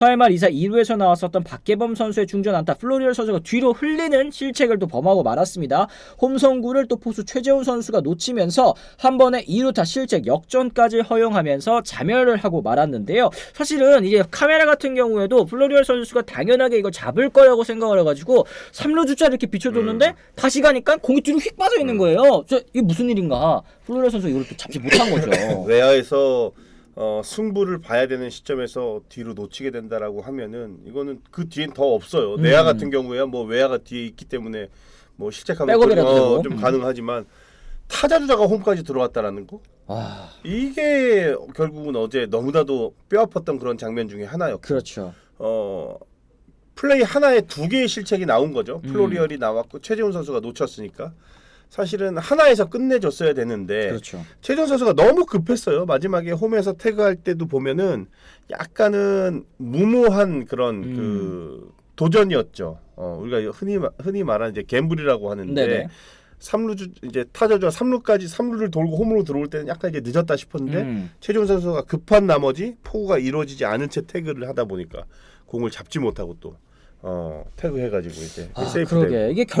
8말 2사 2루에서 나왔었던 박계범 선수의 중전 안타 플로리얼 선수가 뒤로 흘리는 실책을 또 범하고 말았습니다. 홈성구를 또 포수 최재훈 선수가 놓치면서 한 번에 2루타 실책 역전까지 허용하면서 자멸을 하고 말았는데요. 사실은 이제 카메라 같은 경우에도 플로리얼 선수가 당연하게 이걸 잡을 거라고 생각을 해가지고 3루 주자를 이렇게 비춰줬는데 다시 가니까 공이 뒤로 휙 빠져 있는 거예요. 저 이게 무슨 일인가? 플로리얼 선수 이걸 또 잡지 못한 거죠. 외야에서 어, 승부를 봐야 되는 시점에서 뒤로 놓치게 된다라고 하면은 이거는 그 뒤엔 더 없어요. 음. 내야 같은 경우에야 뭐 외야가 뒤에 있기 때문에 뭐 실책하면 백업이라도 좀, 음. 가능하지만 타자 주자가 홈까지 들어왔다라는 거 와, 이게 결국은 어제 너무나도 뼈 아팠던 그런 장면 중에 하나였고 그렇죠. 어 플레이 하나에 두 개의 실책이 나온 거죠. 음. 플로리얼이 나왔고 최재훈 선수가 놓쳤으니까 사실은 하나에서 끝내줬어야 되는데 그렇죠. 최준 선수가 너무 급했어요. 마지막에 홈에서 태그할 때도 보면은 약간은 무모한 그런 음. 그 도전이었죠. 어, 우리가 흔히 마- 흔히 말하는 이제 갬블이라고 하는데 네네. 삼루 주 이제 타자주가 3루까지 3루를 돌고 홈으로 들어올 때는 약간 이제 늦었다 싶었는데 음. 최준 선수가 급한 나머지 포구가 이루어지지 않은 채 태그를 하다 보니까 공을 잡지 못하고 또 어, 태그해 가지고 이제 아, 세이프 그러게 되고. 이게